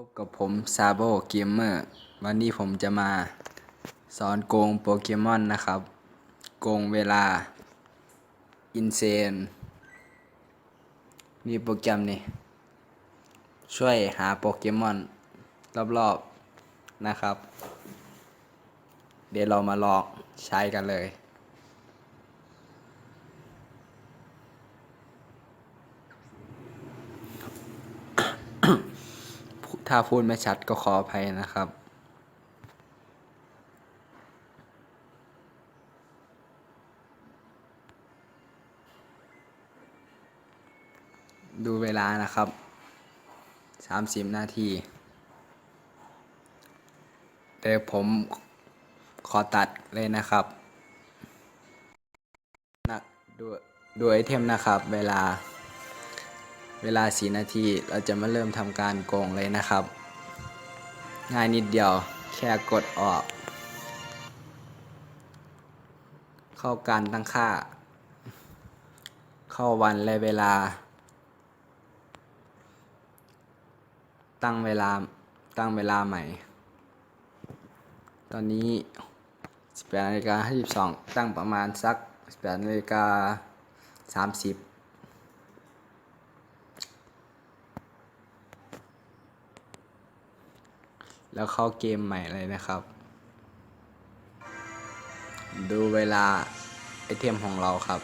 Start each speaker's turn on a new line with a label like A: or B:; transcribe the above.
A: พบกับผมซาโบเกมเมอร์วันนี้ผมจะมาสอนโกงโปเกมอนนะครับ โกงเวลา อินเซน มีโปรแกรมนี่ ช่วยหาโปเกมอน รอบ ๆ นะครับ เดี๋ยวเรามาลองใช้กันเลย ถ้าพูดไม่ชัดก็ขออภัยนะครับ ดูเวลานะครับ 30 นาทีเดี๋ยวผมขอตัดเลยนะครับนะดูดูไอเทมนะครับ เวลา เวลา 4 นาที เราจะมาเริ่มทำการโกงเลยนะครับ ง่ายนิดเดียว แค่กดออก เข้าการตั้งค่า เข้าวันและเวลา ตั้งเวลา ตั้งเวลาใหม่ ตอนนี้ 18นาฬิกา52 ตั้งประมาณสัก 18นาฬิกา30 แล้วเข้าเกมใหม่เลยนะครับ ดูเวลาไอเทมของเราครับ